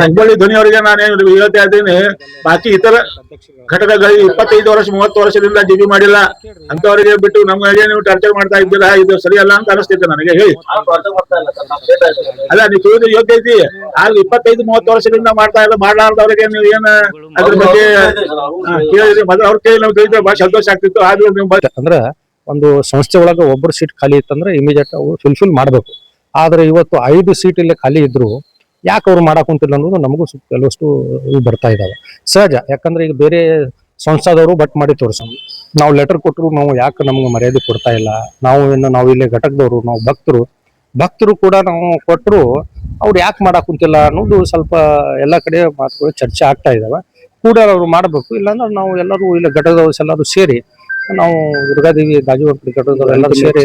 ಹುಬ್ಬಳ್ಳಿ ಧ್ವನಿಯವರಿಗೆ ನಾನು ಹೇಳ್ತಾ ಇದ್ದೀನಿ. ಬಾಕಿ ಇತರ ಘಟಕಗಳಿಗೆ ಇಪ್ಪತ್ತೈದು ವರ್ಷ, ಮೂವತ್ತು ವರ್ಷದಿಂದ ಡಿಬಿ ಮಾಡಿಲ್ಲ. ಅಂತವರಿಗೆ ಬಿಟ್ಟು ನಮ್ಗೆ ನೀವು ಟಾರ್ಚರ್ ಮಾಡ್ತಾ ಇದ್ದೀರಾ, ಇದು ಸರಿಯಲ್ಲ ಅಂತ ಅನಿಸ್ತೈತೆ ನನಗೆ, ಹೇಳಿ. ಅಲ್ಲ, ನೀವು ಕೇಳಿದ್ರೆ ಯೋಗ್ಯ ಐತಿ ಅಲ್ಲಿ ಇಪ್ಪತ್ತೈದು, ಮೂವತ್ತು ವರ್ಷದಿಂದ ಮಾಡ್ತಾ ಇಲ್ಲ ಮಾಡಲಾರ್ದವ್ರಿಗೆ ನೀವು ಏನ ಅದ್ರ ಬಗ್ಗೆ ಕೇಳಿದ್ರೆ ಕೇಳಿದ್ರಿ ಮೊದಲು ಅವ್ರ ಕೇಳಿ ನಾವು ತಿಳಿದ್ರೆ ಬಹಳ ಸಂತೋಷ ಆಗ್ತಿತ್ತು. ಆದ್ರೂ ನೀವು ಅಂದ್ರೆ ಒಂದು ಸಂಸ್ಥೆ ಒಳಗೆ ಒಬ್ಬರು ಸೀಟ್ ಖಾಲಿ ಇತ್ತಂದ್ರೆ ಇಮಿಡಿಯೇಟ್ ಅವ್ರು ಫುಲ್ಫಿಲ್ ಮಾಡಬೇಕು. ಆದ್ರೆ ಇವತ್ತು ಐದು ಸೀಟ್ ಇಲ್ಲಿ ಖಾಲಿ ಇದ್ರು ಯಾಕೆ ಅವ್ರು ಮಾಡಕ್ ಕುಂತಿಲ್ಲ ಅನ್ನೋದು ನಮಗೂ ಕೆಲವಷ್ಟು ಬರ್ತಾ ಇದಾವೆ. ಸಹಜ, ಯಾಕಂದ್ರೆ ಈಗ ಬೇರೆ ಸಂಸ್ಥಾದವರು ಬಟ್ ಮಾಡಿ ತೋರಿಸೋಣ ನಾವು ಲೆಟರ್ ಕೊಟ್ಟರು ನಾವು ಯಾಕೆ ನಮ್ಗೆ ಮರ್ಯಾದೆ ಕೊಡ್ತಾ ಇಲ್ಲ? ನಾವು ಇನ್ನು ನಾವು ಇಲ್ಲಿ ಘಟಕದವರು, ನಾವು ಭಕ್ತರು. ಭಕ್ತರು ಕೂಡ ನಾವು ಕೊಟ್ಟರು ಅವ್ರು ಯಾಕೆ ಮಾಡಕ್ ಕುಂತಿಲ್ಲ ಅನ್ನೋದು ಸ್ವಲ್ಪ ಎಲ್ಲ ಕಡೆ ಮಾತುಗಳು ಚರ್ಚೆ ಆಗ್ತಾ ಇದಾವೆ. ಕೂಡ ಅವ್ರು ಮಾಡಬೇಕು, ಇಲ್ಲಾಂದ್ರೆ ನಾವು ಎಲ್ಲರೂ ಇಲ್ಲ ಘಟಕದವ್ರು ಎಲ್ಲರೂ ಸೇರಿ ನಾವು ದುರ್ಗಾದೇವಿ ಗಾಜುವಂಪಡಿ ಘಟಕದವ್ರು ಎಲ್ಲರೂ ಸೇರಿ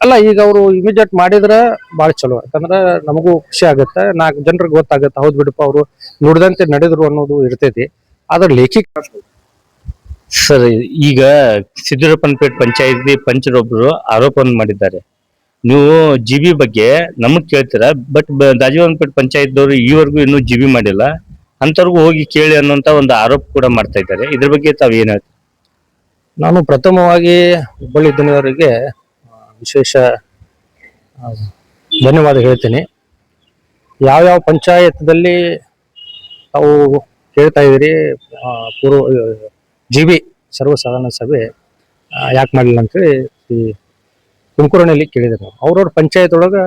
ಅಲ್ಲ ಈಗ ಅವರು ಇಮಿಡಿಯೇಟ್ ಮಾಡಿದ್ರೆ ಭಾಳ ಚಲೋ. ಯಾಕಂದ್ರೆ ನಮಗೂ ಖುಷಿ ಆಗುತ್ತೆ. ನಾಲ್ಕು ಜನರಿಗೆ ಗೊತ್ತಾಗುತ್ತೆ ಹೌದು ಬಿಡಪ್ಪ ಅವರು ನುಡಿದಂತೆ ನಡೆದ್ರು ಅನ್ನೋದು ಇರ್ತೈತಿ. ಆದ್ರೆ ಲೇಖಿ ಸರ್ ಈಗ ಸಿದ್ದರಪ್ಪನಪೇಟ್ ಪಂಚಾಯತಿ ಪಂಚರೊಬ್ರು ಆರೋಪವನ್ನು ಮಾಡಿದ್ದಾರೆ. ನೀವು ಜಿ ಬಿ ಬಗ್ಗೆ ನಮಗ್ ಕೇಳ್ತೀರಾ? ಬಟ್ ದಾಜಿವನಪೇಟ್ ಪಂಚಾಯತ್ದವರು ಈವರೆಗೂ ಇನ್ನೂ ಜಿ ಬಿ ಮಾಡಿಲ್ಲ. ಅಂತವ್ರಿಗೂ ಹೋಗಿ ಕೇಳಿ ಅನ್ನುವಂತ ಒಂದು ಆರೋಪ ಕೂಡ ಮಾಡ್ತಾ ಇದ್ದಾರೆ. ಇದ್ರ ಬಗ್ಗೆ ತಾವ್ ಏನ್ ಹೇಳ್ತೀರಾ? ನಾನು ಪ್ರಥಮವಾಗಿ ಹುಬ್ಬಳ್ಳಿ ಧ್ವನಿಯವರಿಗೆ ಆ, ವಿಶೇಷ ಧನ್ಯವಾದ ಹೇಳ್ತೀನಿ. ಯಾವ್ಯಾವ ಪಂಚಾಯತ್ದಲ್ಲಿ ತಾವು ಕೇಳ್ತಾ ಇದ್ದೀರಿ ಪೂರ್ವ, ಜಿ ಬಿ ಸರ್ವಸಾಧಾರಣ ಸಭೆ ಯಾಕೆ ಮಾಡಲಿಲ್ಲ ಅಂತೇಳಿ ಈ ತುಮಕೂರಿನಲ್ಲಿ ಕೇಳಿದ್ರು ನಾವು ಅವ್ರವ್ರ ಪಂಚಾಯತ್ ಒಳಗೆ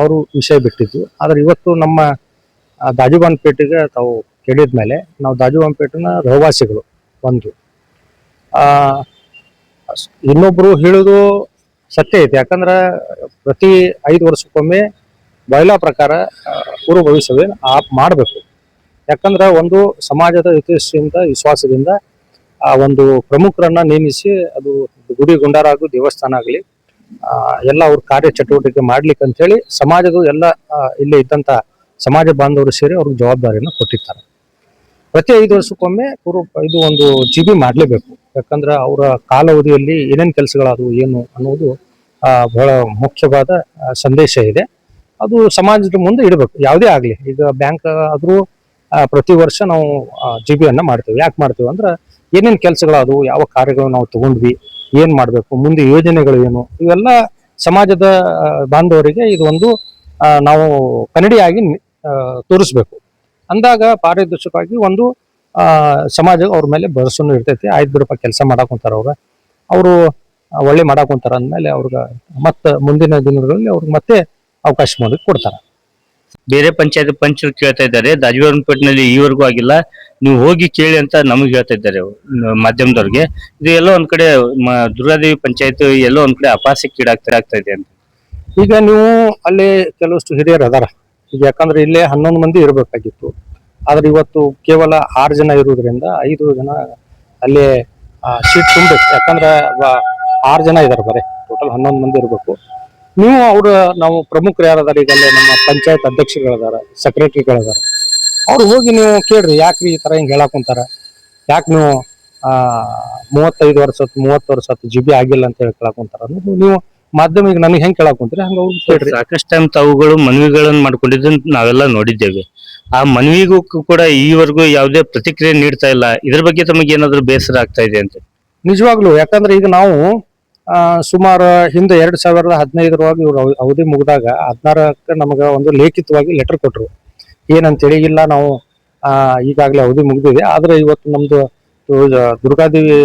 ಅವರು ವಿಷಯ ಬಿಟ್ಟಿದ್ದು. ಆದ್ರೆ ಇವತ್ತು ನಮ್ಮ ಪೇಟೆಗೆ ತಾವು ಕೇಳಿದ್ಮೇಲೆ ನಾವು ದಾಜುಬಾನ್ಪೇಟೆನ ರಹವಾಸಿಗಳು ಒಂದು. ಇನ್ನೊಬ್ರು ಹೇಳುದು ಸತ್ಯ ಐತಿ. ಯಾಕಂದ್ರೆ ಪ್ರತಿ ಐದು ವರ್ಷಕ್ಕೊಮ್ಮೆ ಬಯಲಾ ಪ್ರಕಾರ ಪೂರ್ವ ಭವಿಷ್ಯವೇ ಆಪ್ ಮಾಡಬೇಕು. ಯಾಕಂದ್ರೆ ಒಂದು ಸಮಾಜದ ಹಿತದೃಷ್ಟಿಯಿಂದ, ವಿಶ್ವಾಸದಿಂದ, ಆ, ಒಂದು ಪ್ರಮುಖರನ್ನ ನೇಮಿಸಿ ಅದು ಗುಡಿ ಗುಂಡಾರ ಆಗು ದೇವಸ್ಥಾನ ಆಗಲಿ ಎಲ್ಲ ಅವ್ರ ಕಾರ್ಯ ಚಟುವಟಿಕೆ ಮಾಡ್ಲಿಕ್ಕೆ ಅಂತ ಹೇಳಿ ಸಮಾಜದ ಎಲ್ಲ ಇಲ್ಲಿ ಇಲ್ಲೇ ಇದ್ದಂತ ಸಮಾಜ ಬಾಂಧವರು ಸೇರಿ ಅವ್ರಿಗೆ ಜವಾಬ್ದಾರಿಯನ್ನು ಕೊಟ್ಟಿರ್ತಾರೆ. ಪ್ರತಿ ಐದು ವರ್ಷಕ್ಕೊಮ್ಮೆ ಪೂರ್ವ ಇದು ಒಂದು ಜಿ ಬಿ ಮಾಡಲೇಬೇಕು. ಯಾಕಂದ್ರೆ ಅವರ ಕಾಲಾವಧಿಯಲ್ಲಿ ಏನೇನು ಕೆಲಸಗಳಾದವು, ಏನು ಅನ್ನೋದು ಬಹಳ ಮುಖ್ಯವಾದ ಸಂದೇಶ ಇದೆ. ಅದು ಸಮಾಜದ ಮುಂದೆ ಇಡಬೇಕು, ಯಾವುದೇ ಆಗಲಿ. ಈಗ ಬ್ಯಾಂಕ್ ಆದರೂ ಪ್ರತಿ ವರ್ಷ ನಾವು ಜಿ ಬಿಯನ್ನು ಮಾಡ್ತೇವೆ. ಯಾಕೆ ಮಾಡ್ತೇವೆ ಅಂದ್ರೆ ಏನೇನು ಕೆಲಸಗಳಾದವು, ಯಾವ ಕಾರ್ಯಗಳು ನಾವು ತಗೊಂಡ್ವಿ, ಏನು ಮಾಡಬೇಕು, ಮುಂದೆ ಯೋಜನೆಗಳು ಏನು, ಇವೆಲ್ಲ ಸಮಾಜದ ಬಾಂಧವರಿಗೆ ಇದು ಒಂದು ನಾವು ಕನ್ನಡಿಯಾಗಿ ತೋರಿಸ್ಬೇಕು. ಅಂದಾಗ ಪಾರದರ್ಶಕವಾಗಿ ಒಂದು ಸಮಾಜ ಅವ್ರ ಮೇಲೆ ಭರಸನು ಇರ್ತೈತಿ. ಆಯ್ತು ಬಿಡಪ್ಪ ಕೆಲಸ ಮಾಡಾಕೊಂತಾರ ಅವ್ರ. ಅವರು ಒಳ್ಳೆ ಮಾಡಾಕೊಂತಾರ ಅಂದ್ಮೇಲೆ ಅವ್ರಿಗೆ ಮತ್ತೆ ಮುಂದಿನ ದಿನಗಳಲ್ಲಿ ಅವ್ರಿಗೆ ಮತ್ತೆ ಅವಕಾಶ ಮಾಡಿ ಕೊಡ್ತಾರ. ಬೇರೆ ಪಂಚಾಯತ್ ಪಂಚರು ಕೇಳ್ತಾ ಇದ್ದಾರೆ. ದಾಜಿವರಪೇಟ್ನಲ್ಲಿ ಈವರೆಗೂ ಆಗಿಲ್ಲ. ನೀವು ಹೋಗಿ ಕೇಳಿ ಅಂತ ನಮಗೆ ಹೇಳ್ತಾ ಇದ್ದಾರೆ ಮಾಧ್ಯಮದವ್ರಿಗೆ. ಇದು ಎಲ್ಲೋ ಒಂದ್ ಕಡೆ ದುರ್ಗಾದೇವಿ ಪಂಚಾಯತ್ ಎಲ್ಲೋ ಒಂದ್ ಕಡೆ ಅಪಾಸಕ್ಕೀಡಾಗ್ತಾ ಆಗ್ತಾ ಇದೆ ಅಂತ. ಈಗ ನೀವು ಅಲ್ಲಿ ಕೆಲವಷ್ಟು ಹಿರಿಯರು ಅದಾರ. ಈಗ ಯಾಕಂದ್ರೆ ಇಲ್ಲೇ ಹನ್ನೊಂದು ಮಂದಿ ಇರಬೇಕಾಗಿತ್ತು. ಆದ್ರೆ ಇವತ್ತು ಕೇವಲ ಆರು ಜನ ಇರುವುದರಿಂದ ಐದು ಜನ ಅಲ್ಲೇ ಸೀಟ್ ತುಂಬಬೇಕು ಯಾಕಂದ್ರೆ ಆರು ಜನ ಇದಾರೆ ಬರೀ. ಟೋಟಲ್ ಹನ್ನೊಂದು ಮಂದಿ ಇರಬೇಕು. ನೀವು ಅವ್ರ, ನಾವು ಪ್ರಮುಖರು ಯಾರದಾರ? ಅಲ್ಲೇ ನಮ್ಮ ಪಂಚಾಯತ್ ಅಧ್ಯಕ್ಷರುಗಳದಾರ ಸೆಕ್ರೆಟರಿಗಳದಾರ ಅವ್ರು ಹೋಗಿ ನೀವು ಕೇಳ್ರಿ, ಯಾಕ್ರಿ ಈ ತರ ಹಿಂಗೆ ಹೇಳಕ್ ಕುಂತಾರ? ಯಾಕೆ ನೀವು ಮೂವತ್ತೈದು ವರ್ಷ ಮೂವತ್ತು ವರ್ಷ ಜಿ ಬಿ ಆಗಿಲ್ಲ ಅಂತ ಹೇಳಿ ಕೇಳಕ್ ಕುಂತಾರ? ನೀವು ಮಾಧ್ಯಮ ಈಗ ನನಗೆ ಹೆಂಗ್ ಕೇಳಕ್ ಹಂಗೆ ಹಂಗ ಕೇಳ್ರಿ. ಸಾಕಷ್ಟು ಟೈಮ್ ತಾವುಗಳು ಮನವಿಗಳನ್ನು ಮಾಡ್ಕೊಂಡಿದ್ದನ್ನ ನಾವೆಲ್ಲ ನೋಡಿದ್ದೇವೆ. ಆ ಮನವಿಗೂ ಕೂಡ ಈವರೆಗೂ ಯಾವುದೇ ಪ್ರತಿಕ್ರಿಯೆ ನೀಡ್ತಾ ಇಲ್ಲ. ಇದ್ರ ಬಗ್ಗೆ ತಮಗೆ ಏನಾದರೂ ಬೇಸರ ಆಗ್ತಾ ಇದೆ ಅಂತ. ನಿಜವಾಗ್ಲು, ಯಾಕಂದ್ರೆ ಈಗ ನಾವು ಸುಮಾರು ಹಿಂದೆ ಎರಡ್ ಸಾವಿರದ ಹದಿನೈದರೊಳಗೆ ಇವ್ರ ಅವಧಿ ಮುಗಿದಾಗ ಹದಿನಾರಕ್ಕೆ ನಮಗೆ ಒಂದು ಲೇಖಿತವಾಗಿ ಲೆಟರ್ ಕೊಟ್ಟರು ಏನಂತೇಳಿ, ಇಲ್ಲ ನಾವು ಈಗಾಗಲೇ ಅವಧಿ ಮುಗಿದಿದೆ. ಆದ್ರೆ ಇವತ್ತು ನಮ್ಮದು ದುರ್ಗಾದೇವಿ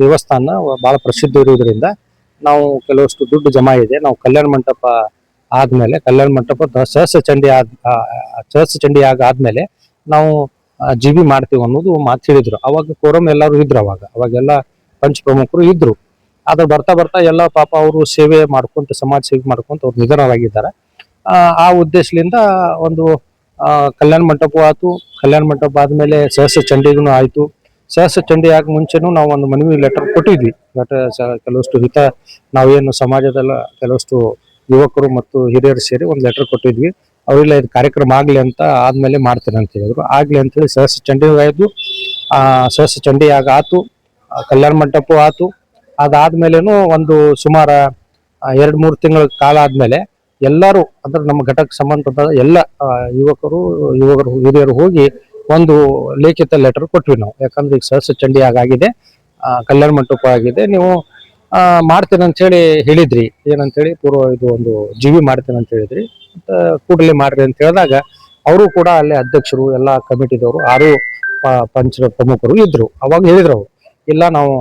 ದೇವಸ್ಥಾನ ಬಹಳ ಪ್ರಸಿದ್ಧ ಇರುವುದರಿಂದ ನಾವು ಕೆಲವಷ್ಟು ದುಡ್ಡು ಜಮಾ ಇದೆ. ನಾವು ಕಲ್ಯಾಣ ಮಂಟಪ ಆದ್ಮೇಲೆ ಕಲ್ಯಾಣ ಮಂಟಪ ಸಹಸ್ರ ಚಂಡಿ ಆದ ಸಹಸ್ರ ಚಂಡಿ ಆಗ ಆದ್ಮೇಲೆ ನಾವು ಜಿ ಬಿ ಮಾಡ್ತೀವಿ ಅನ್ನೋದು ಮಾತು ಹೇಳಿದ್ರು. ಅವಾಗ ಕೋರಂ ಎಲ್ಲರೂ ಇದ್ರು ಅವಾಗ. ಅವಾಗೆಲ್ಲ ಪಂಚ ಪ್ರಮುಖರು ಇದ್ರು. ಆದ್ರೆ ಬರ್ತಾ ಬರ್ತಾ ಎಲ್ಲ ಪಾಪ ಅವರು ಸೇವೆ ಮಾಡ್ಕೊಂತ ಸಮಾಜ ಸೇವೆ ಮಾಡ್ಕೊಂತ ಅವ್ರು ನಿಧನರಾಗಿದ್ದಾರೆ. ಆ, ಉದ್ದೇಶದಿಂದ ಒಂದು ಕಲ್ಯಾಣ ಮಂಟಪ ಆಯ್ತು. ಕಲ್ಯಾಣ ಮಂಟಪ ಆದ್ಮೇಲೆ ಸಹಸ್ರ ಚಂಡಿಗೂ ಆಯ್ತು. ಸಹಸ್ರ ಚಂಡಿ ಆಗ ಮುಂಚೆನೂ ನಾವು ಒಂದು ಮನವಿ ಲೆಟರ್ ಕೊಟ್ಟಿದ್ವಿ. ಕೆಲವಷ್ಟು ಹಿತ ನಾವೇನು ಸಮಾಜದಲ್ಲ ಕೆಲವಷ್ಟು ಯುವಕರು ಮತ್ತು ಹಿರಿಯರು ಸೇರಿ ಒಂದು ಲೆಟರ್ ಕೊಟ್ಟಿದ್ವಿ. ಅವರಿಲ್ಲ ಇದು ಕಾರ್ಯಕ್ರಮ ಆಗಲಿ ಅಂತ ಆದ್ಮೇಲೆ ಮಾಡ್ತೇನೆ ಅಂತ ಹೇಳಿದ್ರು. ಆಗ್ಲಿ ಅಂತ ಹೇಳಿ ಸಹಸ್ರ ಚಂಡಿ ಆಯ್ತು ಆ ಸಹಸ್ರ ಚಂಡಿ ಆಗ ಆತು. ಕಲ್ಯಾಣ ಮಂಟಪ ಆತು. ಅದಾದ್ಮೇಲೆನು ಒಂದು ಸುಮಾರ ಎರಡು ಮೂರು ತಿಂಗಳ ಕಾಲ ಆದ್ಮೇಲೆ ಎಲ್ಲರೂ ಅಂದ್ರೆ ನಮ್ಮ ಘಟಕ ಸಂಬಂಧಪಟ್ಟ ಎಲ್ಲ ಯುವಕರು ಯುವಕರು ಹಿರಿಯರು ಹೋಗಿ ಒಂದು ಲೇಖಿತ ಲೆಟರ್ ಕೊಟ್ವಿ ನಾವು. ಯಾಕಂದ್ರೆ ಈಗ ಸಹಸ್ರ ಚಂಡಿ ಆಗಿದೆ. ಆ, ಕಲ್ಯಾಣ ಮಂಟಪ ಆಗಿದೆ. ನೀವು ಮಾಡ್ತೀನಿ ಅಂತ ಹೇಳಿ ಹೇಳಿದ್ರಿ. ಏನಂತೇಳಿ ಪೂರ್ವ ಇದು ಒಂದು ಜೀವಿ ಮಾಡ್ತೇನೆ ಅಂತ ಹೇಳಿದ್ರಿ. ಕೂಡಲೇ ಮಾಡ್ರಿ ಅಂತ ಹೇಳಿದಾಗ ಅವರು ಕೂಡ ಅಲ್ಲಿ ಅಧ್ಯಕ್ಷರು ಎಲ್ಲ ಕಮಿಟಿದವರು ಆರು ಪಂಚ ಪ್ರಮುಖರು ಇದ್ರು. ಅವಾಗ ಹೇಳಿದ್ರು ಅವರು ಇಲ್ಲ ನಾವು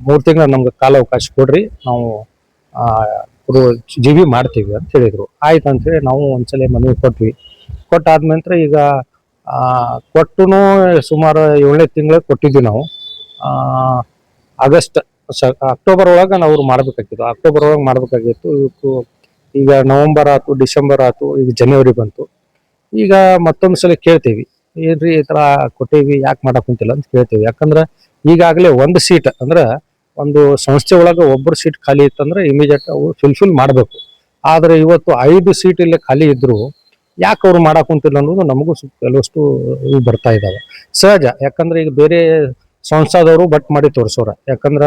ಮೂರು ತಿಂಗಳ ನಮ್ಗೆ ಕಾಲಾವಕಾಶ ಕೊಡ್ರಿ ನಾವು ಆ, ಜಿ ಬಿ ಮಾಡ್ತೀವಿ ಅಂತ ಹೇಳಿದ್ರು. ಆಯ್ತು ಅಂತೇಳಿ ನಾವು ಒಂದ್ಸಲ ಮನವಿ ಕೊಟ್ವಿ. ಕೊಟ್ಟಾದ ನಂತರ ಈಗ ಕೊಟ್ಟು ಸುಮಾರು ಏಳನೇ ತಿಂಗಳ ಕೊಟ್ಟಿದ್ವಿ ನಾವು. ಆಗಸ್ಟ್ ಅಕ್ಟೋಬರ್ ಒಳಗ ನಾವು ಅವ್ರು ಮಾಡ್ಬೇಕಾಗಿತ್ತು. ಅಕ್ಟೋಬರ್ ಒಳಗೆ ಮಾಡ್ಬೇಕಾಗಿತ್ತು ಈಗ ನವೆಂಬರ್ ಆಯ್ತು ಡಿಸೆಂಬರ್ ಆಯ್ತು ಈಗ ಜನವರಿ ಬಂತು. ಈಗ ಮತ್ತೊಂದು ಸಲ ಕೇಳ್ತೀವಿ. ಏನ್ರಿ ಈ ತರ ಕೊಟ್ಟೀವಿ, ಯಾಕೆ ಮಾಡಕ್ ಕುಂತಿಲ್ಲ ಅಂತ ಕೇಳ್ತೀವಿ. ಯಾಕಂದ್ರೆ ಈಗಾಗಲೇ ಒಂದು ಸೀಟ್ ಅಂದ್ರೆ ಒಂದು ಸಂಸ್ಥೆ ಒಳಗ ಒಬ್ಬರು ಸೀಟ್ ಖಾಲಿ ಇತ್ತಂದ್ರೆ ಇಮಿಡಿಯೇಟ್ ಅವು ಫಿಲ್ಫಿಲ್ ಮಾಡಬೇಕು. ಆದ್ರೆ ಇವತ್ತು ಐದು ಸೀಟ್ ಇಲ್ಲೇ ಖಾಲಿ ಇದ್ರು ಯಾಕೆ ಅವ್ರು ಮಾಡಕ್ ಕುಂತಿಲ್ಲ ಅನ್ನೋದು ನಮಗೂ ಕೆಲವಷ್ಟು ಇವು ಬರ್ತಾ ಇದಾವೆ. ಸಹಜ. ಯಾಕಂದ್ರೆ ಈಗ ಬೇರೆ ಸಂಸ್ಥಾದವರು ಬಟ್ ಮಾಡಿ ತೋರಿಸೋರ ಯಾಕಂದ್ರ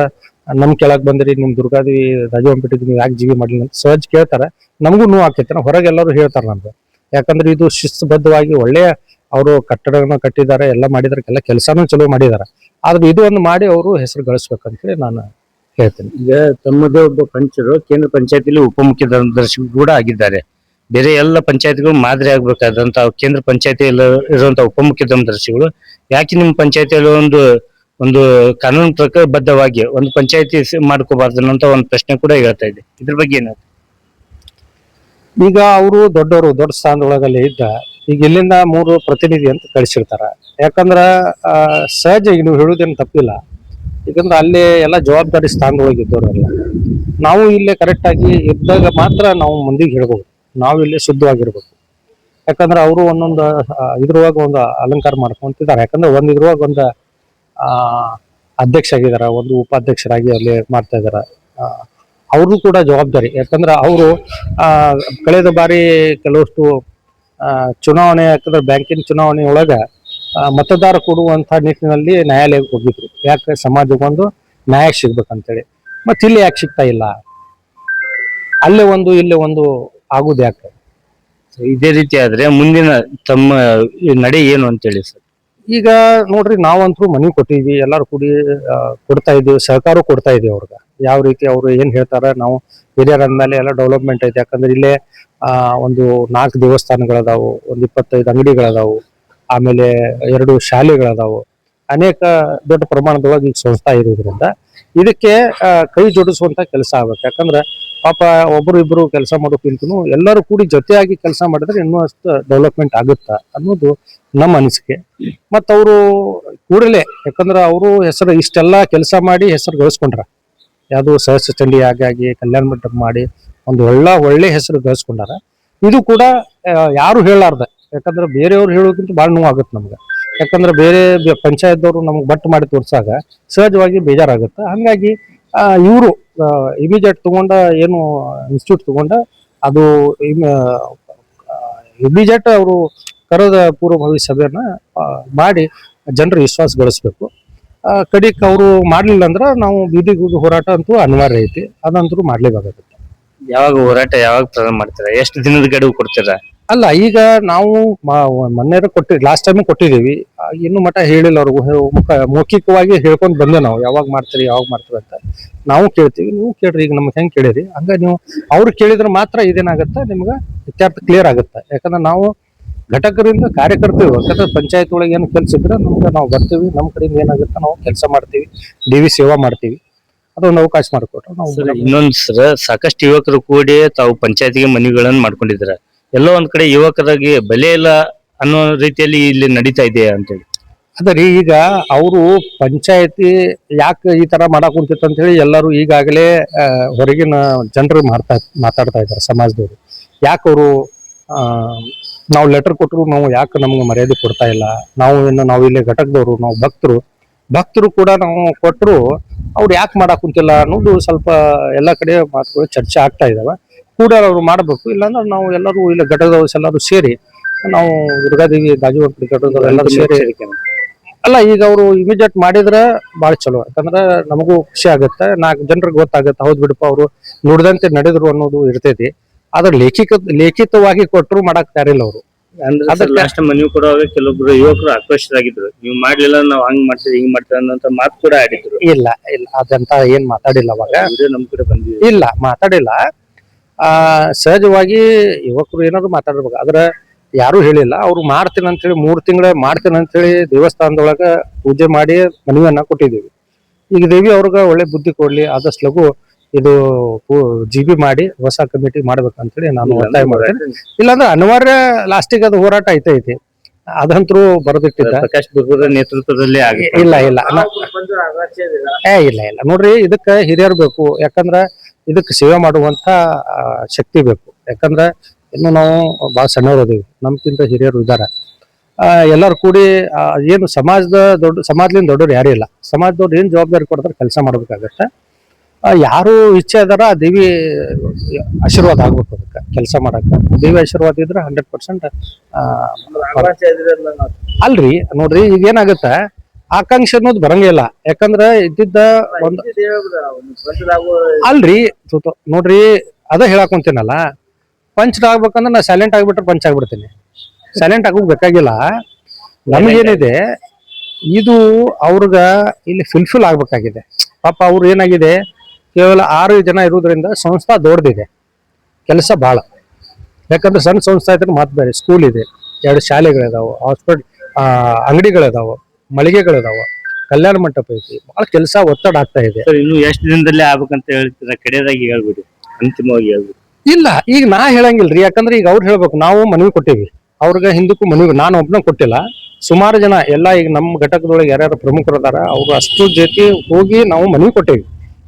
ನಮ್ ಕೆಳಗ್ ಬಂದ್ರಿ, ನಿಮ್ ದುರ್ಗಾದೇವಿ ರಾಜವಂಪೇಟೆ ನೀವು ಯಾಕೆ ಜೀವಿ ಮಾಡ್ಲಿ ಅಂತ ಸಹಜ ಕೇಳ್ತಾರೆ. ನಮಗೂ ನೋವು ಆಕೈತೆ ಹೊರಗೆ ಎಲ್ಲರೂ ಹೇಳ್ತಾರೆ ನಮ್ಗೆ. ಯಾಕಂದ್ರೆ ಇದು ಶಿಸ್ತುಬದ್ಧವಾಗಿ ಒಳ್ಳೆಯ ಅವರು ಕಟ್ಟಡಗಳನ್ನ ಕಟ್ಟಿದ್ದಾರೆ, ಎಲ್ಲ ಮಾಡಿದಾರೆ ಎಲ್ಲ ಕೆಲಸನೂ ಚಲೋ ಮಾಡಿದ್ದಾರೆ ಆದ್ರೆ ಇದು ಒಂದು ಮಾಡಿ ಅವರು ಹೆಸರು ಗಳಿಸ್ಬೇಕಂತೇಳಿ ನಾನು ಹೇಳ್ತೀನಿ. ಈಗ ತಮ್ಮದೇ ಒಬ್ಬ ಪಂಚರು, ಕೇಂದ್ರ ಪಂಚಾಯತಿಲಿ ಉಪಮುಖ್ಯದರ್ಶಿ ಕೂಡ ಆಗಿದ್ದಾರೆ. ಬೇರೆ ಎಲ್ಲ ಪಂಚಾಯತಿಗಳು ಮಾದರಿ ಆಗ್ಬೇಕಾದಂತ, ಕೇಂದ್ರ ಪಂಚಾಯತಿ ಉಪಮುಖ್ಯ ದರ್ಶಿಗಳು ಯಾಕೆ ನಿಮ್ಮ ಪಂಚಾಯತಿಯಲ್ಲಿ ಒಂದು ಒಂದು ಕಾನೂನು ಪ್ರಕಾರಬದ್ಧವಾಗಿ ಒಂದು ಪಂಚಾಯತಿ ಮಾಡ್ಕೋಬಾರ್ದು ಅಂತ ಒಂದು ಪ್ರಶ್ನೆ ಕೂಡ ಹೇಳ್ತಾ ಇದೆ. ಇದ್ರ ಬಗ್ಗೆ ಏನು ಈಗ ಅವರು ದೊಡ್ಡವರು, ದೊಡ್ಡ ಸ್ಥಾನದೊಳಗಲ್ಲಿ ಇದ್ದ, ಈಗ ಇಲ್ಲಿಂದ ಮೂರು ಪ್ರತಿನಿಧಿ ಅಂತ ಕಳಿಸಿರ್ತಾರ. ಯಾಕಂದ್ರ ಸಹಜ ಈಗ ನೀವು ಹೇಳುದೇನು ತಪ್ಪಿಲ್ಲ. ಯಾಕಂದ್ರೆ ಅಲ್ಲಿ ಎಲ್ಲ ಜವಾಬ್ದಾರಿ ಸ್ಥಾನದೊಳಗೆ ಇದ್ದವರೆಲ್ಲ ನಾವು ಇಲ್ಲೇ ಕರೆಕ್ಟ್ ಆಗಿ ಇದ್ದಾಗ ಮಾತ್ರ ನಾವು ಮಂದಿಗೆ ಹೇಳ್ಬೋದು. ನಾವು ಇಲ್ಲಿ ಶುದ್ಧವಾಗಿರ್ಬೇಕು. ಯಾಕಂದ್ರೆ ಅವರು ಒಂದೊಂದು ಇದ್ರೊಳಗೆ ಒಂದು ಅಲಂಕಾರ ಮಾಡ್ಕೊಂತಿದ್ದಾರೆ. ಯಾಕಂದ್ರೆ ಒಂದ್ ಇದ್ರೊಳಗೆ ಒಂದು ಅಧ್ಯಕ್ಷ ಆಗಿದ್ದಾರೆ ಒಂದು ಉಪಾಧ್ಯಕ್ಷರಾಗಿ ಅಲ್ಲಿ ಮಾಡ್ತಾ ಇದ್ದಾರೆ. ಅವರು ಕೂಡ ಜವಾಬ್ದಾರಿ. ಯಾಕಂದ್ರೆ ಅವರು ಕಳೆದ ಬಾರಿ ಕೆಲವಷ್ಟು ಚುನಾವಣೆ, ಯಾಕಂದ್ರೆ ಬ್ಯಾಂಕಿನ ಚುನಾವಣೆ ಒಳಗ ಮತದಾರ ಕೊಡುವಂತ ನಿಟ್ಟಿನಲ್ಲಿ ನ್ಯಾಯಾಲಯಕ್ಕೆ ಹೋಗಿದ್ರು. ಯಾಕೆ ಸಮಾಜಕ್ಕೊಂದು ನ್ಯಾಯ ಸಿಗ್ಬೇಕಂತೇಳಿ. ಮತ್ತೆ ಇಲ್ಲಿ ಯಾಕೆ ಸಿಗ್ತಾ ಇಲ್ಲ? ಅಲ್ಲೇ ಒಂದು, ಇಲ್ಲೇ ಒಂದು ಆಗುದು ಯಾಕೆ? ಇದೇ ರೀತಿ ಆದ್ರೆ ಮುಂದಿನ ತಮ್ಮ, ನಡೆ ಏನು ಅಂತೇಳಿ ಸರ್? ಈಗ ನೋಡ್ರಿ ನಾವಂತೂ ಮನಿ ಕೊಟ್ಟಿದ್ವಿ, ಎಲ್ಲಾರು ಕೂಡಿ ಕೊಡ್ತಾ ಇದೀವಿ, ಸಹಕಾರ ಕೊಡ್ತಾ ಇದೀವಿ ಅವ್ರಿಗೆ. ಯಾವ ರೀತಿ ಅವರು ಏನ್ ಹೇಳ್ತಾರ, ನಾವು ಹಿರಿಯರ ಅಂದ್ಮೇಲೆ ಎಲ್ಲ ಡೆವಲಪ್ಮೆಂಟ್ ಐತೆ. ಯಾಕಂದ್ರೆ ಇಲ್ಲೇ ಒಂದು ನಾಲ್ಕು ದೇವಸ್ಥಾನಗಳದಾವು, ಒಂದ್ ಇಪ್ಪತ್ತೈದು ಅಂಗಡಿಗಳದಾವು, ಆಮೇಲೆ ಎರಡು ಶಾಲೆಗಳದಾವು. ಅನೇಕ ದೊಡ್ಡ ಪ್ರಮಾಣದೊಳಗೆ ಈಗ ಸಂಸ್ಥಾ ಇರೋದ್ರಿಂದ ಇದಕ್ಕೆ ಕೈ ಜೋಡಿಸುವಂತ ಕೆಲಸ ಆಗ್ಬೇಕು. ಯಾಕಂದ್ರೆ ಪಾಪ ಒಬ್ರು ಇಬ್ರು ಕೆಲಸ ಮಾಡೋಕ್ಕಿಂತನೂ ಎಲ್ಲರೂ ಕೂಡಿ ಜೊತೆಯಾಗಿ ಕೆಲಸ ಮಾಡಿದ್ರೆ ಇನ್ನೂ ಅಷ್ಟು ಡೆವಲಪ್ಮೆಂಟ್ ಆಗುತ್ತಾ ಅನ್ನೋದು ನಮ್ಮ ಅನಿಸಿಕೆ. ಮತ್ತ ಅವರು ಕೂಡಲೇ, ಯಾಕಂದ್ರೆ ಅವರು ಹೆಸರು ಇಷ್ಟೆಲ್ಲ ಕೆಲಸ ಮಾಡಿ ಹೆಸರು ಗಳಿಸ್ಕೊಂಡ್ರ ಯಾವುದು ಸಹಸ್ರ ಚಂಡಿ ಆಗಿ ಕಲ್ಯಾಣ ಮಂಟಪ ಮಾಡಿ ಒಂದು ಒಳ್ಳೆ ಒಳ್ಳೆ ಹೆಸರು ಗಳಿಸ್ಕೊಂಡಾರ. ಇದು ಕೂಡ ಯಾರು ಹೇಳಾರ್ದ ಯಾಕಂದ್ರೆ ಬೇರೆಯವ್ರು ಹೇಳೋದಕ್ಕಿಂತ ಭಾಳ ನೋವು ಆಗುತ್ತೆ ನಮ್ಗೆ. ಯಾಕಂದ್ರೆ ಬೇರೆ ಪಂಚಾಯತ್ದವರು ನಮ್ಗೆ ಬಟ್ ಮಾಡಿ ತೋರ್ಸಾಗ ಸಹಜವಾಗಿ ಬೇಜಾರಾಗುತ್ತೆ. ಹಂಗಾಗಿ ಇವರು ಇಮಿಡಿಯೇಟ್ ತಗೊಂಡ ಏನು ಇನ್ಸ್ಟಿಟ್ಯೂಟ್ ತಗೊಂಡ ಅದು ಇಮಿಡಿಯೇಟ್ ಅವರು ಕರೆದ ಪೂರ್ವಭಾವಿ ಸಭೆಯನ್ನ ಮಾಡಿ ಜನರ ವಿಶ್ವಾಸ ಗಳಿಸ್ಬೇಕು. ಕಡಿಕ್ ಅವರು ಮಾಡ್ಲಿಲ್ಲ ಅಂದ್ರೆ ನಾವು ಬೀದಿಗೆ ಹೋರಾಟ ಅಂತೂ ಅನಿವಾರ್ಯ ಐತಿ. ಅದಂತೂ ಮಾಡ್ಲೇಬೇಕಾಗುತ್ತೆ. ಯಾವಾಗ ಹೋರಾಟ ಯಾವಾಗ ಪ್ರಾರಂಭ ಮಾಡ್ತೀರಾ? ಎಷ್ಟು ದಿನದ ಗಡುವು ಕೊಡ್ತೀರಾ? ಅಲ್ಲ ಈಗ ನಾವು ಮೊನ್ನೆ ಕೊಟ್ಟಿ ಲಾಸ್ಟ್ ಟೈಮ್ ಕೊಟ್ಟಿದೀವಿ ಆ, ಇನ್ನು ಮಠ ಹೇಳಿಲ್ಲ ಅವ್ರಿಗೂ ಮುಖ ಮೌಖಿಕವಾಗಿ ಹೇಳ್ಕೊಂಡ್ ಬಂದೆ ನಾವು. ಯಾವಾಗ ಮಾಡ್ತೀರಿ ಯಾವಾಗ ಮಾಡ್ತೀವಿ ಅಂತ. ನಾವು ಕೇಳ್ತೀವಿ. ನೀವು ಕೇಳ್ರಿ ಈಗ ನಮ್ಗೆ ಹೆಂಗ್ ಕೇಳಿರಿ? ಹಂಗ ನೀವು ಅವ್ರು ಕೇಳಿದ್ರೆ ಮಾತ್ರ ಇದೇನಾಗತ್ತೆ? ನಿಮ್ಗೆ ಇತ್ಯರ್ಥ ಕ್ಲಿಯರ್ ಆಗುತ್ತೆ? ಯಾಕಂದ್ರೆ ನಾವು ಘಟಕರಿಂದ ಕಾರ್ಯಕರ್ತರು ಯಾಕಂದ್ರೆ ಪಂಚಾಯತ್ ಒಳಗೆ ಏನು ಕೆಲಸ ಇದ್ರೆ ನಮ್ಗೆ ನಾವು ಬರ್ತೀವಿ. ನಮ್ಮ ಕಡೆಯಿಂದ ಏನಾಗುತ್ತೆ? ನಾವು ಕೆಲಸ ಮಾಡ್ತೀವಿ. ಡಿ ವಿ ಸೇವಾ ಮಾಡ್ತೀವಿ. ಅದೊಂದು ಅವಕಾಶ ಮಾಡಿಕೊಟ್ರೆ. ನಾವು ಇನ್ನೊಂದು ಸರ್ ಸಾಕಷ್ಟು ಯುವಕರು ಕೂಡಿ ತಾವು ಪಂಚಾಯತಿಗೆ ಮನವಿಗಳನ್ನ ಮಾಡ್ಕೊಂಡಿದ್ದಾರೆ. ಎಲ್ಲೋ ಒಂದ್ ಕಡೆ ಯುವಕರಿಗೆ ಬೆಲೆ ಇಲ್ಲ ಅನ್ನೋ ರೀತಿಯಲ್ಲಿ ಇಲ್ಲಿ ನಡೀತಾ ಇದೆ ಅಂತೇಳಿ. ಅದರಿ ಈಗ ಅವರು ಪಂಚಾಯತಿ ಯಾಕೆ ಈ ತರ ಮಾಡಕ್ ಕುಂತಿತ್ತು ಅಂತ ಹೇಳಿ ಎಲ್ಲರೂ ಈಗಾಗಲೇ ಹೊರಗಿನ ಜನರು ಮಾಡ್ತಾ ಮಾತಾಡ್ತಾ ಇದ್ದಾರೆ ಸಮಾಜದವರು. ಯಾಕೆ ಅವರು ನಾವು ಲೆಟರ್ ಕೊಟ್ಟರು ನಾವು ಯಾಕೆ ನಮ್ಗೆ ಮರ್ಯಾದೆ ಕೊಡ್ತಾ ಇಲ್ಲ? ನಾವು ಇನ್ನು ನಾವು ಇಲ್ಲಿ ಘಟಕದವರು, ನಾವು ಭಕ್ತರು. ಭಕ್ತರು ಕೂಡ ನಾವು ಕೊಟ್ಟರು ಅವ್ರು ಯಾಕೆ ಮಾಡಕ್ ಕುಂತಿಲ್ಲ ಅನ್ನೋದು ಸ್ವಲ್ಪ ಎಲ್ಲ ಕಡೆ ಮಾತುಗಳು ಚರ್ಚೆ ಆಗ್ತಾ ಇದಾವೆ. ಕೂಡ ಅವ್ರು ಮಾಡಬೇಕು. ಇಲ್ಲಾಂದ್ರೆ ನಾವು ಎಲ್ಲರೂ ಇಲ್ಲ ಘಟಕದವರು ಎಲ್ಲರೂ ಸೇರಿ ನಾವು ದುರ್ಗಾದೇವಿ ಗಾಜುವಂತ ಘಟಕದವರು ಎಲ್ಲರೂ ಸೇರಿ ಅಲ್ಲ ಈಗ ಅವರು ಇಮಿಡಿಯೇಟ್ ಮಾಡಿದ್ರೆ ಬಾಳ ಚಲೋ. ಯಾಕಂದ್ರೆ ನಮಗೂ ಖುಷಿ ಆಗುತ್ತೆ ನಾಲ್ಕು ಜನರಿಗೆ ಗೊತ್ತಾಗುತ್ತೆ ಹೌದ್ ಬಿಡಪ್ಪ ಅವರು ನುಡಿದಂತೆ ನಡೆದ್ರು ಅನ್ನೋದು ಇರ್ತೈತಿ. ಆದ್ರೆ ಲೇಖಿಕ ಲೇಖಿತವಾಗಿ ಕೊಟ್ಟರು ಮಾಡಕ್ ತಯಾರಿಲ್ಲ ಅವರು. ಲಾಸ್ಟ್ ಕೂಡ ಕೊಡುವಾಗ ಕೆಲವೊಬ್ರು ಯುವಕರು ಆಕ್ರೋಶರಾಗಿದ್ರು ನೀವು ಮಾಡ್ಲಿಲ್ಲ ನಾವು ಹಂಗ್ ಮಾಡ್ತೀವಿ ಹಿಂಗ್ ಮಾಡ್ತೀವಿ ಅನ್ನೋಂತ ಮಾತು ಕೂಡ ಆಡಿದ್ರು. ಇಲ್ಲ ಇಲ್ಲ ಅದಂತ ಏನ್ ಮಾತಾಡಿಲ್ಲ ಅವಾಗ. ನಮ್ ಕಡೆ ಬಂದಿಲ್ಲ ಇಲ್ಲ ಮಾತಾಡಿಲ್ಲ. ಆ ಸಹಜವಾಗಿ ಯುವಕರು ಏನಾದ್ರು ಮಾತಾಡ್ಬೇಕು. ಆದ್ರೆ ಯಾರು ಹೇಳಿಲ್ಲ. ಅವ್ರು ಮಾಡ್ತೀನಿ ಅಂತೇಳಿ ಮೂರ್ ತಿಂಗಳ ಮಾಡ್ತೀನಿ ಅಂತೇಳಿ ದೇವಸ್ಥಾನದೊಳಗ ಪೂಜೆ ಮಾಡಿ ಮನವಿಯನ್ನ ಕೊಟ್ಟಿದ್ದೀವಿ. ಈಗ ದೇವಿ ಅವ್ರಿಗೆ ಒಳ್ಳೆ ಬುದ್ಧಿ ಕೊಡ್ಲಿ ಆದಷ್ಟು ಲಘು ಇದು ಜಿಬಿ ಮಾಡಿ ಹೊಸ ಕಮಿಟಿ ಮಾಡ್ಬೇಕಂತೇಳಿ ನಾನು ಒತ್ತಾಯ ಮಾಡ್ತೇನೆ. ಇಲ್ಲಾಂದ್ರೆ ಅನಿವಾರ್ಯ ಲಾಸ್ಟಿಗೆ ಅದು ಹೋರಾಟ ಐತೆ ಐತಿ. ಅದಂತರೂ ಬರೆದಿಟ್ಟಿದ್ದ. ಪ್ರಕಾಶ್ ನೇತೃತ್ವದಲ್ಲಿ ಆಗಿ ಇಲ್ಲ ಇಲ್ಲ. ಏ ಇಲ್ಲ ಇಲ್ಲ. ನೋಡ್ರಿ ಇದಕ್ಕ ಹಿರಿಯರ್ ಬೇಕು. ಯಾಕಂದ್ರ ಇದಕ್ಕೆ ಸೇವೆ ಮಾಡುವಂತ ಶಕ್ತಿ ಬೇಕು. ಯಾಕಂದ್ರೆ ಇನ್ನು ನಾವು ಬಹಳ ಸಣ್ಣವ್ರು ಇದೀವಿ ನಮ್ಗಿಂತ ಹಿರಿಯರು ಇದ್ದಾರೆ ಎಲ್ಲರೂ ಕೂಡಿ ಏನು ಸಮಾಜದ ದೊಡ್ಡ ಸಮಾಜದಿಂದ ದೊಡ್ಡವ್ರು ಯಾರೂ ಇಲ್ಲ. ಸಮಾಜದವ್ರು ಏನು ಜವಾಬ್ದಾರಿ ಕೊಡ್ತಾರೆ ಕೆಲಸ ಮಾಡ್ಬೇಕಾಗತ್ತೆ. ಯಾರು ಇಚ್ಛೆ ಅದಾರ ಆ ದೇವಿ ಆಶೀರ್ವಾದ ಆಗ್ಬೇಕು ಅದಕ್ಕೆ ಕೆಲಸ ಮಾಡಕ್ಕೆ. ದೇವಿ ಆಶೀರ್ವಾದ ಇದ್ರೆ ಹಂಡ್ರೆಡ್ ಪರ್ಸೆಂಟ್ ಅಲ್ರಿ ನೋಡ್ರಿ ಈಗ ಏನಾಗತ್ತ ಆಕಾಂಕ್ಷೆ ಅನ್ನೋದು ಬರಂಗಿಲ್ಲ ಯಾಕಂದ್ರ ಇದ್ದಿದ್ದ ಒಂದು ಅಲ್ರಿ ನೋಡ್ರಿ, ಅದ ಹೇಳಾಕೊಂತೀನಲ್ಲ. ಪಂಚ್ ಆಗ್ಬೇಕಂದ್ರೆ ನಾ ಸೈಲೆಂಟ್ ಆಗ್ಬಿಟ್ರೆ ಪಂಚ್ ಆಗ್ಬಿಡ್ತೀನಿ. ಸೈಲೆಂಟ್ ಆಗೋಕ್ ಬೇಕಾಗಿಲ್ಲ. ನಮಗೇನಿದೆ, ಇದು ಅವ್ರಗ ಇಲ್ಲಿ ಫುಲ್ಫಿಲ್ ಆಗ್ಬೇಕಾಗಿದೆ. ಪಾಪ ಅವ್ರು ಏನಾಗಿದೆ, ಕೇವಲ ಆರು ಜನ ಇರೋದ್ರಿಂದ ಸಂಸ್ಥಾ ದೊಡ್ಡದಿದೆ. ಕೆಲಸ ಭಾಳ. ಯಾಕಂದ್ರೆ ಸಣ್ಣ ಸಂಸ್ಥೆ ಇದ್ರೆ ಮಾತು ಬೇರೆ. ಸ್ಕೂಲ್ ಇದೆ. ಎರಡು ಶಾಲೆಗಳಿದಾವೆ ಹಾಸ್ಪಿಟಲ್ ಅಂಗಡಿಗಳಿದಾವೆ. ಮಳಿಗೆಗಳಿದಾವೆ ಕಲ್ಯಾಣ ಮಂಟಪ ಐತಿ ಬಹಳ ಕೆಲಸ ಒತ್ತಡ ಆಗ್ತಾ ಇದೆ. ಸರ್ ಇನ್ನು ಎಷ್ಟು ದಿನದಲ್ಲೇ ಆಗ್ಬೇಕಂತ ಹೇಳ್ತೀರಾ? ಕಡೆಯದಾಗಿ ಹೇಳ್ಬಿಡಿ ಅಂತಿಮವಾಗಿ ಹೇಳ್ಬಿಡಿ. ಇಲ್ಲ ಈಗ ನಾ ಹೇಳಂಗಿಲ್ರಿ ಯಾಕಂದ್ರೆ ಈಗ ಅವ್ರು ಹೇಳ್ಬೇಕು ನಾವು ಮನವಿ ಕೊಟ್ಟೇವಿ. ಅವ್ರಿಗೆ ಹಿಂದಕ್ಕೂ ಮನವಿ ನಾನು ಒಬ್ನ ಕೊಟ್ಟಿಲ್ಲ. ಸುಮಾರು ಜನ ಎಲ್ಲ ಈಗ ನಮ್ಮ ಘಟಕದೊಳಗೆ ಯಾರ್ಯಾರು ಪ್ರಮುಖರು ಅದಾರ ಅವ್ರು ಅಷ್ಟು ಜೊತೆ ಹೋಗಿ ನಾವು ಮನವಿ ಕೊಟ್ಟೇವಿ.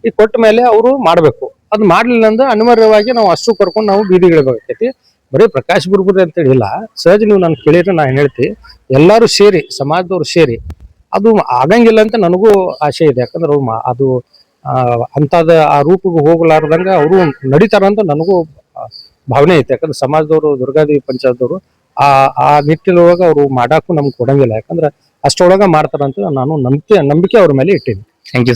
ಈಗ ಕೊಟ್ಟ ಮೇಲೆ ಅವರು ಮಾಡಬೇಕು. ಅದು ಮಾಡ್ಲಿಲ್ಲ ಅಂದ್ರೆ ಅನಿವಾರ್ಯವಾಗಿ ನಾವು ಅಷ್ಟು ಕರ್ಕೊಂಡು ನಾವು ಬೀದಿಗಿಳಬೇಕಾಗೈತಿ ಬರೀ ಪ್ರಕಾಶ್ ಗುರುಗುರು ಅಂತ ಇಲ್ಲ. ಸಹಜ ನೀವು ನಾನು ಕೇಳಿದ್ರೆ ನಾನು ಹೇಳ್ತಿ ಎಲ್ಲರೂ ಸೇರಿ ಸಮಾಜದವ್ರು ಸೇರಿ ಅದು ಆಗಂಗಿಲ್ಲ ಅಂತ ನನಗೂ ಆಸೆ ಇದೆ. ಯಾಕಂದ್ರೆ ಅವ್ರು ಅದು ಆ, ಅಂತದ ಆ ರೂಪಿಗೆ ಹೋಗ್ಲಾರ್ದಂಗ ಅವರು ನಡೀತಾರಂತ ನನಗೂ ಭಾವನೆ ಐತೆ. ಯಾಕಂದ್ರೆ ಸಮಾಜದವರು ದುರ್ಗಾದೇವಿ ಪಂಚಾಯತ್ದವರು ಆ ಆ ನಿಟ್ಟಿನೊಳಗ ಅವರು ಮಾಡಾಕು ನಮ್ಗೆ ಕೊಡಂಗಿಲ್ಲ. ಯಾಕಂದ್ರೆ ಅಷ್ಟೊಳಗ ಮಾಡ್ತಾರಂತ ನಾನು ನಂಬಿಕೆ ನಂಬಿಕೆ ಅವ್ರ ಮೇಲೆ ಇಟ್ಟೀನಿ. Thank you